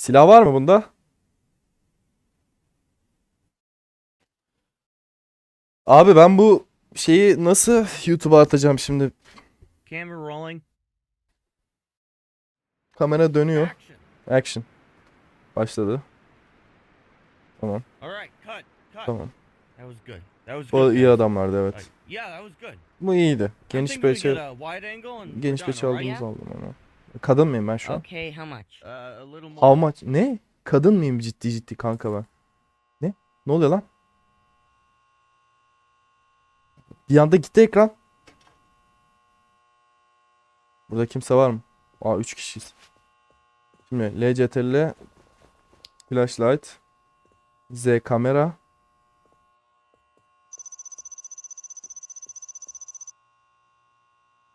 Silah var mı bunda? Abi ben bu şeyi nasıl YouTube'a atacağım şimdi? Camera rolling. Kamera dönüyor. Action. Action. Başladı. Tamam. Tamam. That was good. That was Bu iyi adamlardı evet. Bu iyiydi. Geniş bir we're geniş bir right? aldığımızı aldım onu. Kadın mıyım ben şu an? Okay, how much? Uh, a little more. How much? Ne? Kadın mıyım ciddi ciddi kanka ben? Ne? Ne oluyor lan? Bir anda gitti ekran. Burada kimse var mı? Aa 3 kişiyiz. Şimdi LCTL flashlight Z kamera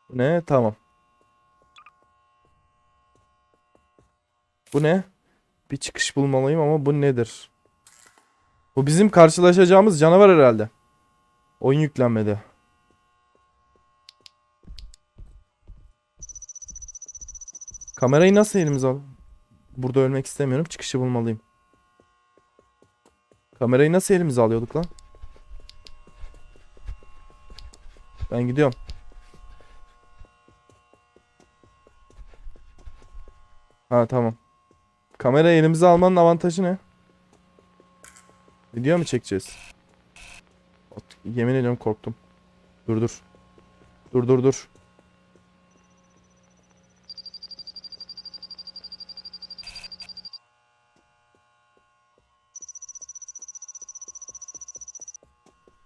Bu Ne? Tamam. Bu ne? Bir çıkış bulmalıyım ama bu nedir? Bu bizim karşılaşacağımız canavar herhalde. Oyun yüklenmedi. Kamerayı nasıl elimize al? Burada ölmek istemiyorum. Çıkışı bulmalıyım. Kamerayı nasıl elimize alıyorduk lan? Ben gidiyorum. Ha tamam. Kamerayı elimize almanın avantajı ne? Video mu çekeceğiz? Yemin ediyorum korktum. Dur dur. Dur dur dur.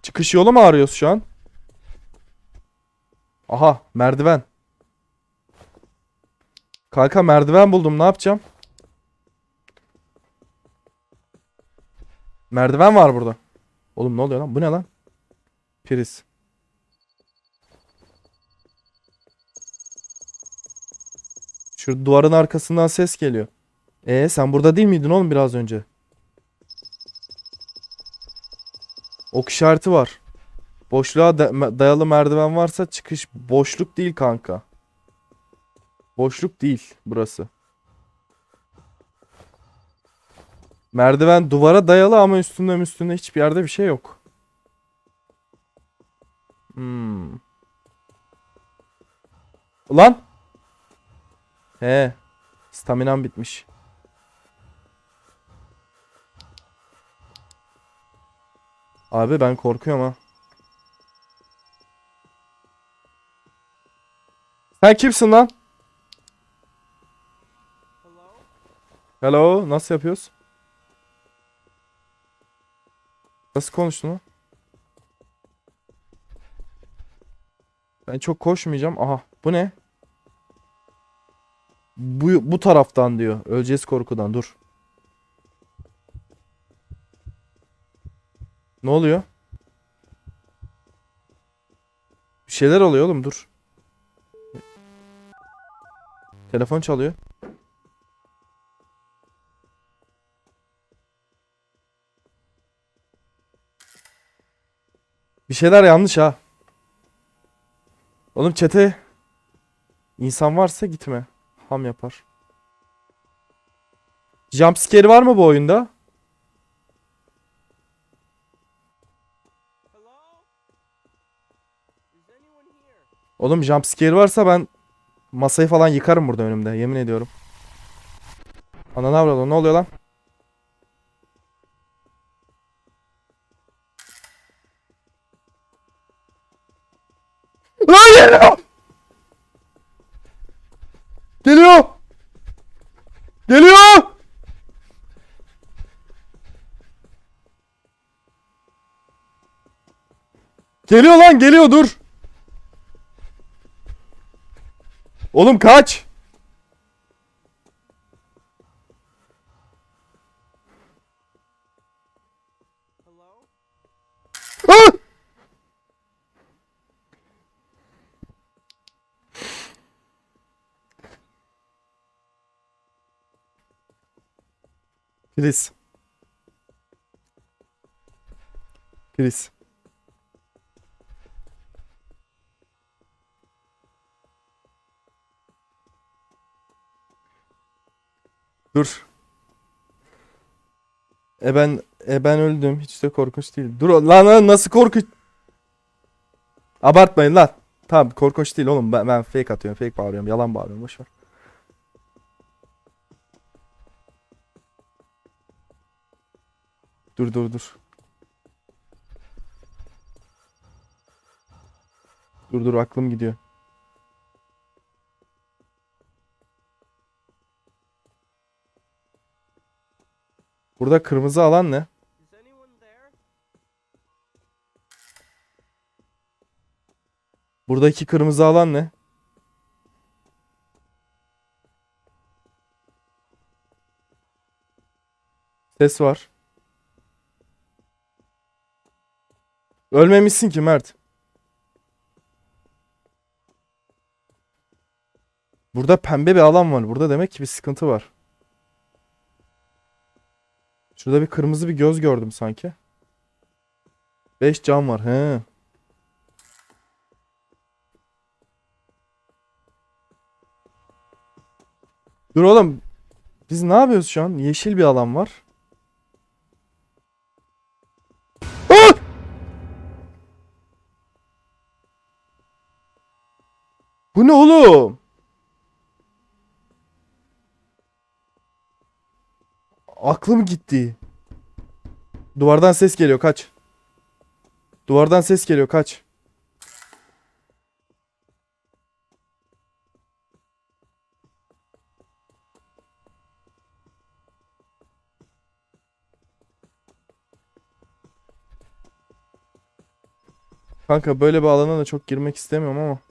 Çıkış yolu mu arıyoruz şu an? Aha merdiven. Kanka merdiven buldum ne yapacağım? Merdiven var burada. Oğlum ne oluyor lan? Bu ne lan? Priz. Şu duvarın arkasından ses geliyor. E sen burada değil miydin oğlum biraz önce? Ok işareti var. Boşluğa da- dayalı merdiven varsa çıkış boşluk değil kanka. Boşluk değil burası. Merdiven duvara dayalı ama üstünde üstünde hiçbir yerde bir şey yok. Hmm. Ulan. He. Staminam bitmiş. Abi ben korkuyorum ha. Sen kimsin lan? Hello, nasıl yapıyoruz? Nasıl konuştun lan? Ben çok koşmayacağım. Aha, bu ne? Bu bu taraftan diyor. Öleceğiz korkudan. Dur. Ne oluyor? Bir şeyler oluyor oğlum dur. Telefon çalıyor. Bir şeyler yanlış ha. Oğlum çete insan varsa gitme. Ham yapar. Jumpscare var mı bu oyunda? Oğlum jumpscare varsa ben masayı falan yıkarım burada önümde. Yemin ediyorum. Ana ne oluyor lan? Lan geliyor! Geliyor! Geliyor! Geliyor lan geliyor dur. Oğlum kaç. Ah! Chris. Chris. Dur. E ben e ben öldüm. Hiç de korkunç değil. Dur lan lan nasıl korkunç? Abartmayın lan. Tamam korkunç değil oğlum. Ben, ben fake atıyorum. Fake bağırıyorum. Yalan bağırıyorum. Boş ver. Dur dur dur. Dur dur aklım gidiyor. Burada kırmızı alan ne? Buradaki kırmızı alan ne? Ses var. Ölmemişsin ki Mert. Burada pembe bir alan var. Burada demek ki bir sıkıntı var. Şurada bir kırmızı bir göz gördüm sanki. 5 cam var. He. Dur oğlum. Biz ne yapıyoruz şu an? Yeşil bir alan var. Bu ne oğlum? Aklım gitti. Duvardan ses geliyor kaç. Duvardan ses geliyor kaç. Kanka böyle bir alana da çok girmek istemiyorum ama.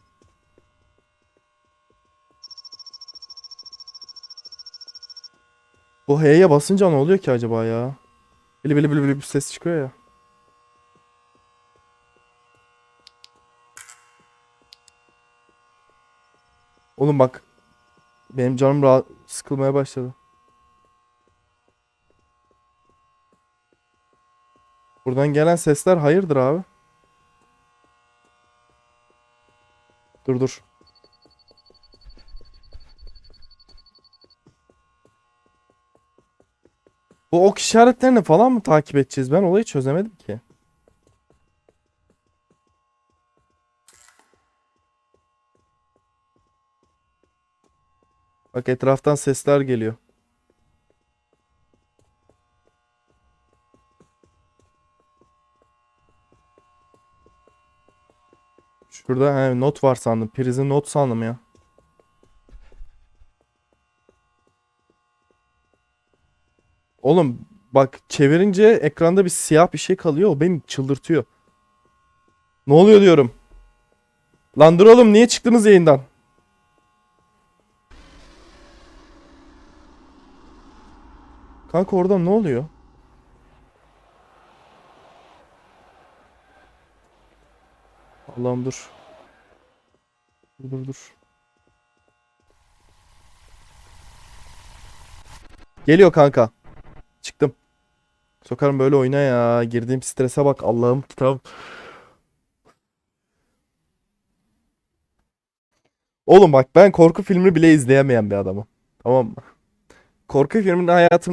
Bu H'ye basınca ne oluyor ki acaba ya? Bili bili bili bili bir ses çıkıyor ya. Oğlum bak. Benim canım rahat sıkılmaya başladı. Buradan gelen sesler hayırdır abi? Dur dur. Bu ok işaretlerini falan mı takip edeceğiz? Ben olayı çözemedim ki. Bak etraftan sesler geliyor. Şurada he, not var sandım. Prizin not sandım ya. Oğlum bak çevirince ekranda bir siyah bir şey kalıyor. O beni çıldırtıyor. Ne oluyor diyorum. Lan dur oğlum niye çıktınız yayından? Kanka orada ne oluyor? Allah'ım. Dur dur dur. Geliyor kanka. Çıktım. Sokarım böyle oyna ya. Girdiğim strese bak Allah'ım kitabım. Oğlum bak ben korku filmi bile izleyemeyen bir adamım. Tamam mı? Korku filmini hayatım